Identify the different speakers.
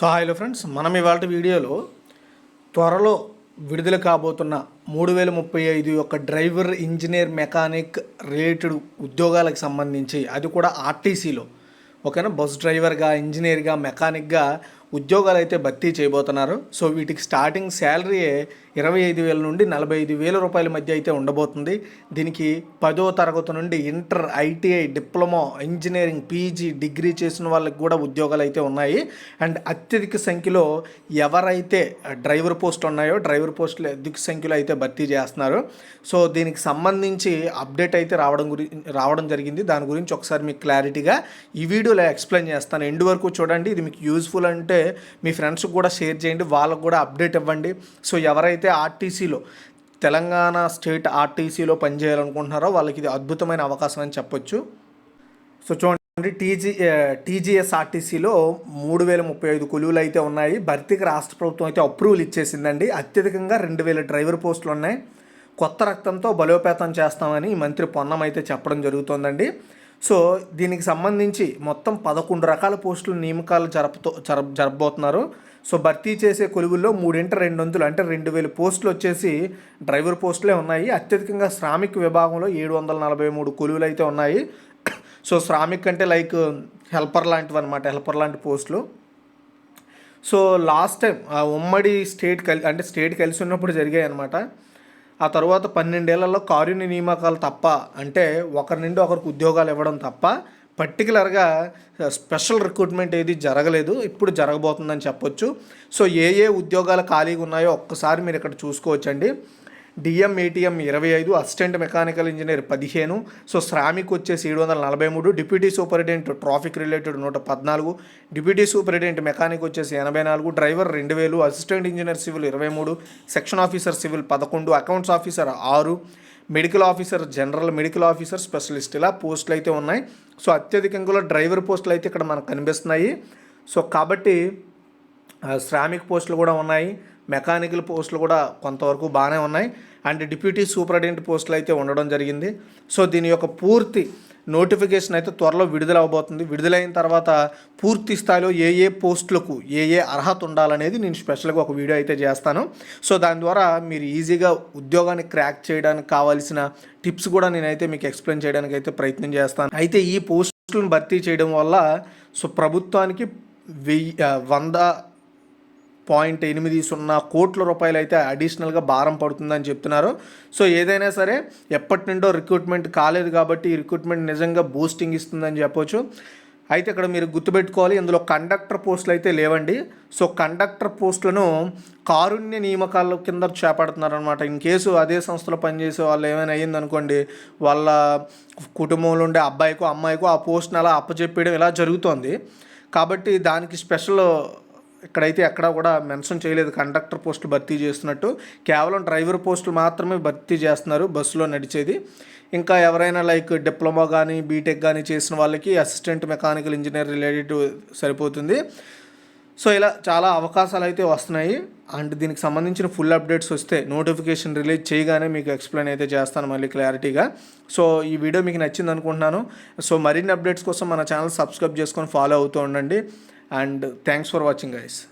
Speaker 1: So హాయ్లో friends మనం ఇవాళ వీడియోలో త్వరలో విడుదల కాబోతున్న మూడు వేల ముప్పై ఐదు యొక్క డ్రైవర్ ఇంజనీర్ మెకానిక్ రిలేటెడ్ ఉద్యోగాలకు సంబంధించి అది కూడా ఆర్టీసీలో. ఓకేనా? బస్ డ్రైవర్గా ఇంజనీర్గా మెకానిక్గా ఉద్యోగాలు అయితే భర్తీ చేయబోతున్నారు. సో వీటికి స్టార్టింగ్ శాలరీ ఇరవై ఐదు వేల నుండి నలభై ఐదు వేల రూపాయల మధ్య అయితే ఉండబోతుంది. దీనికి పదో తరగతి నుండి inter ITI diploma engineering PG degree చేసిన వాళ్ళకి కూడా ఉద్యోగాలు అయితే ఉన్నాయి. అండ్ అత్యధిక సంఖ్యలో ఎవరైతే డ్రైవర్ పోస్ట్ ఉన్నాయో డ్రైవర్ పోస్టులు అధిక సంఖ్యలో అయితే భర్తీ చేస్తున్నారు. సో దీనికి సంబంధించి అప్డేట్ అయితే రావడం గురి రావడం జరిగింది. దాని గురించి ఒకసారి మీకు క్లారిటీగా ఈ వీడియోలో ఎక్స్ప్లెయిన్ చేస్తాను. ఎండ్ వరకు చూడండి. ఇది మీకు యూజ్ఫుల్ అంటే మీ ఫ్రెండ్స్కి కూడా షేర్ చేయండి. వాళ్ళకు కూడా అప్డేట్ ఇవ్వండి. సో ఎవరైతే ఆర్టీసీలో తెలంగాణ స్టేట్ ఆర్టీసీలో పనిచేయాలనుకుంటున్నారో వాళ్ళకి ఇది అద్భుతమైన అవకాశం అని చెప్పొచ్చు. సో చూడండి టీజీ టీజీఎస్ ఆర్టీసీలో మూడు వేల ముప్పై ఐదు కొలువులు అయితే ఉన్నాయి. భర్తీకి రాష్ట్ర ప్రభుత్వం అయితే అప్రూవల్ ఇచ్చేసిందండి. అత్యధికంగా రెండు వేల డ్రైవర్ పోస్టులు ఉన్నాయి కొత్త రక్తంతో బలోపేతం చేస్తామని ఈ మంత్రి పొన్నం అయితే చెప్పడం జరుగుతోందండి. సో దీనికి సంబంధించి మొత్తం పదకొండు రకాల పోస్టులు నియామకాలు జరపతో జర జరపబోతున్నారు. సో భర్తీ చేసే కొలువుల్లో మూడింట రెండు వందలు అంటే రెండు వేల పోస్టులు వచ్చేసి డ్రైవర్ పోస్టులే ఉన్నాయి. అత్యధికంగా శ్రామిక్ విభాగంలో ఏడు వందల నలభై మూడు కొలువులు అయితే ఉన్నాయి. సో శ్రామిక్ అంటే లైక్ హెల్పర్ లాంటివి అనమాట హెల్పర్ లాంటి పోస్టులు. సో లాస్ట్ టైం ఆ ఉమ్మడి స్టేట్ కలి అంటే స్టేట్ కలిసి ఉన్నప్పుడు జరిగాయి అనమాట ఆ తర్వాత పన్నెండేళ్ళలో కారుణ్య నియామకాలు తప్ప అంటే ఒకరి నుండి ఒకరికి ఉద్యోగాలు ఇవ్వడం తప్ప పర్టికులర్గా స్పెషల్ రిక్రూట్మెంట్ ఏది జరగలేదు. ఇప్పుడు జరగబోతుందని చెప్పొచ్చు. సో ఏ ఏ ఉద్యోగాలు ఖాళీగా ఉన్నాయో ఒక్కసారి మీరు ఇక్కడ చూసుకోవచ్చండి. డిఎం ఏటీఎం ఇరవై ఐదు అసిస్టెంట్ మెకానికల్ ఇంజనీర్ పదిహేను సో శ్రామిక్ వచ్చేసి ఏడు వందల నలభై మూడు డిప్యూటీ సూపరింటెండెంట్ ట్రాఫిక్ రిలేటెడ్ నూట పద్నాలుగు డిప్యూటీ సూపరింటెండెంట్ మెకానిక్ వచ్చేసి ఎనభై నాలుగు డ్రైవర్ రెండు వేలు అసిస్టెంట్ ఇంజనీర్ సివిల్ ఇరవై మూడు సెక్షన్ ఆఫీసర్ సివిల్ పదకొండు అకౌంట్స్ ఆఫీసర్ ఆరు medical officer general medical officer specialist ఇలా పోస్టులు అయితే ఉన్నాయి. సో అత్యధికంగా డ్రైవర్ పోస్టులు అయితే ఇక్కడ మనకు కనిపిస్తున్నాయి. సో కాబట్టి శ్రామిక్ పోస్టులు కూడా ఉన్నాయి. మెకానికల్ పోస్టులు కూడా కొంతవరకు బాగానే ఉన్నాయి. అండ్ డిప్యూటీ సూపరింటెండెంట్ పోస్టులు అయితే ఉండడం జరిగింది. సో దీని యొక్క పూర్తి నోటిఫికేషన్ అయితే త్వరలో విడుదల అవబోతుంది. విడుదలైన తర్వాత పూర్తి స్థాయిలో ఏ ఏ పోస్టులకు ఏ ఏ అర్హత ఉండాలనేది నేను స్పెషల్గా ఒక వీడియో అయితే చేస్తాను. సో దాని ద్వారా మీరు ఈజీగా ఉద్యోగాన్ని క్రాక్ చేయడానికి కావాల్సిన టిప్స్ కూడా నేనైతే మీకు ఎక్స్ప్లెయిన్ చేయడానికి అయితే ప్రయత్నం చేస్తాను. అయితే ఈ పోస్టులను భర్తీ చేయడం వల్ల సో ప్రభుత్వానికి వెయ్యి వంద పాయింట్ ఎనిమిది సున్నా కోట్ల రూపాయలు అయితే అడిషనల్గా భారం పడుతుందని చెప్తున్నారు. సో ఏదైనా సరే ఎప్పటి నుండో రిక్రూట్మెంట్ కాలేదు కాబట్టి ఈ రిక్రూట్మెంట్ నిజంగా బూస్టింగ్ ఇస్తుందని చెప్పొచ్చు. అయితే ఇక్కడ మీరు గుర్తుపెట్టుకోవాలి ఇందులో కండక్టర్ పోస్టులు అయితే లేవండి. సో కండక్టర్ పోస్టులను కారుణ్య నియామకాల కింద చేపడుతున్నారనమాట ఇన్ కేసు అదే సంస్థలో పనిచేసే వాళ్ళు ఏమైనా అయ్యిందనుకోండి వాళ్ళ కుటుంబంలో ఉండే అబ్బాయికో అమ్మాయికో ఆ పోస్ట్ని అలా అప్పచెప్పేయడం ఇలా జరుగుతోంది. కాబట్టి దానికి స్పెషల్ ఇక్కడైతే ఎక్కడా కూడా మెన్షన్ చేయలేదు. కండక్టర్ పోస్టులు భర్తీ చేస్తున్నట్టు. కేవలం డ్రైవర్ పోస్టులు మాత్రమే భర్తీ చేస్తున్నారు బస్సులో నడిచేది. ఇంకా ఎవరైనా లైక్ డిప్లొమా కానీ బీటెక్ కానీ చేసిన వాళ్ళకి అసిస్టెంట్ మెకానికల్ ఇంజనీర్ రిలేటెడ్ సరిపోతుంది. సో ఇలా చాలా అవకాశాలు అయితే వస్తున్నాయి. అండ్ దీనికి సంబంధించిన ఫుల్ అప్డేట్స్ వస్తే నోటిఫికేషన్ రిలీజ్ చేయగానే మీకు ఎక్స్ప్లెయిన్ అయితే చేస్తాను మళ్ళీ క్లారిటీగా. సో ఈ వీడియో మీకు నచ్చింది అనుకుంటున్నాను సో మరిన్ని అప్డేట్స్ కోసం మన ఛానల్ సబ్స్క్రైబ్ చేసుకొని ఫాలో అవుతూ ఉండండి. and thanks for watching guys.